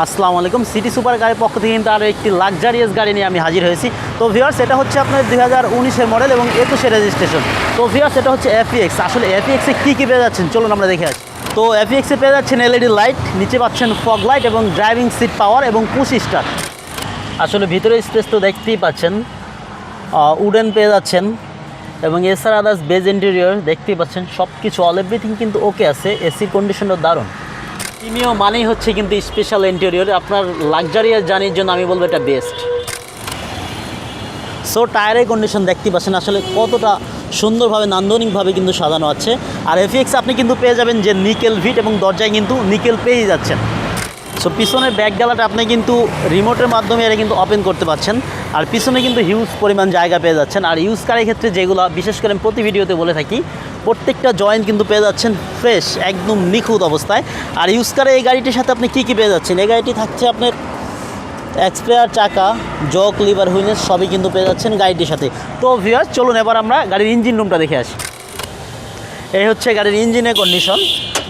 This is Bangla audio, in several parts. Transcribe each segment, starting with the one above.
আসসালামু আলাইকুম। সিটি সুপার গাড়ির পক্ষ থেকে কিন্তু আরও একটি লাক্সারিয়াস গাড়ি নিয়ে আমি হাজির হয়েছি। তো ভিওর্স এটা হচ্ছে আপনার দুই হাজার উনিশের মডেল এবং একুশে রেজিস্ট্রেশন তো ভিওর্স এটা হচ্ছে এফিএক্স আসলে এফিএক্সে কী কী পেয়ে যাচ্ছেন? চলুন আমরা দেখে আসি। তো এফিএক্সে পেয়ে যাচ্ছেন এলইডি লাইট নিচে পাচ্ছেন ফগ লাইট এবং ড্রাইভিং সিট পাওয়ার এবং পুশ স্টার আসলে ভিতরে স্পেস তো দেখতেই পাচ্ছেন। উডেন পেয়ে যাচ্ছেন এবং এছাড়া আদার্স বেজ ইন্টেরিয়র দেখতেই পাচ্ছেন। সব কিছু অল এভরিথিং কিন্তু ওকে আছে। এসির কন্ডিশনও দারুণ। প্রিমিয় মানেই হচ্ছে কিন্তু স্পেশাল ইন্টেরিয়র আপনার লাক্সারিয়াস জার্নির জন্য আমি বলব এটা বেস্ট সো টায়ারের কন্ডিশন দেখতে পাচ্ছেন, আসলে কতটা সুন্দরভাবে, নান্দনিকভাবে কিন্তু সাজানো আছে। আর এফিএক্স আপনি কিন্তু পেয়ে যাবেন যে নিকেল ভিট এবং দরজায় কিন্তু নিকেল পেয়েই যাচ্ছেন। সো পিছনের ব্যাক গালাটা আপনি কিন্তু রিমোটের মাধ্যমে এটা কিন্তু ওপেন করতে পারছেন। আর পিছনে কিন্তু হিউজ পরিমাণ জায়গা পেয়ে যাচ্ছেন। আর ইউজ কারের ক্ষেত্রে যেগুলো, বিশেষ করে আমি প্রতি ভিডিওতে বলে থাকি, প্রত্যেকটা জয়েন্ট কিন্তু পেয়ে যাচ্ছেন ফ্রেশ একদম নিখুঁত অবস্থায়। আর ইউজ কারে এই গাড়িটির সাথে আপনি কী কী পেয়ে যাচ্ছেন? এই গাড়িটি থাকছে আপনার এক্সপ্রেয়ার চাকা জক লিভার হুইনেস সবই কিন্তু পেয়ে যাচ্ছেন গাড়িটির সাথে। তো ভিউয়ার চলুন এবার আমরা গাড়ির ইঞ্জিন রুমটা দেখে আসি। এই হচ্ছে গাড়ির ইঞ্জিনের কন্ডিশন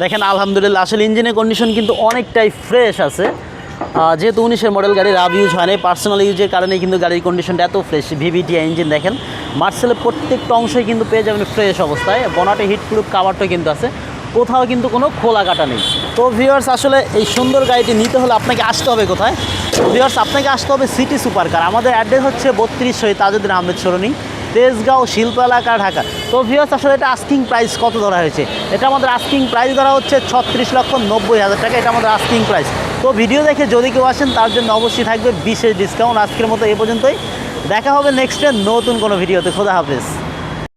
দেখেন, আলহামদুলিল্লাহ, আসলে ইঞ্জিনের কন্ডিশন কিন্তু অনেকটাই ফ্রেশ আছে। যেহেতু উনিশের মডেল গাড়ি রাব ইউজ হয় না পার্সোনাল ইউজের কারণে কিন্তু গাড়ির কন্ডিশনটা এত ফ্রেশ ভিভিটি ইঞ্জিন দেখেন মার্সেলের প্রত্যেকটা অংশই কিন্তু পেয়ে যাবেন ফ্রেশ অবস্থায়। বনাটে হিট প্রুফ কাভারটা কিন্তু আছে। কোথাও কিন্তু কোনো খোলা কাটা নেই। তো ভিউয়ার্স আসলে এই সুন্দর গাড়িটি নিতে হলে আপনাকে আসতে হবে কোথায়? ভিউয়ার্স আপনাকে আসতে হবে সিটি সুপার কার আমাদের অ্যাড্রেস হচ্ছে বত্রিশ শহীদ তাজুদ্দিন আহমেদ সরণি। তেজগাঁও শিল্প এলাকা ঢাকা। তো ভিওস আসলে এটা আস্কিং প্রাইস কত ধরা হয়েছে? এটা আমাদের আস্কিং প্রাইস ধরা হচ্ছে ছত্রিশ লক্ষ নব্বই হাজার টাকা। এটা আমাদের আস্কিং প্রাইস তো ভিডিও দেখে যদি কেউ আসেন, তার জন্য অবশ্যই থাকবে বিশেষ ডিসকাউন্ট আজকের মতো এ পর্যন্তই। দেখা হবে নেক্সটে নতুন কোনো ভিডিওতে খোদা হাফেজ।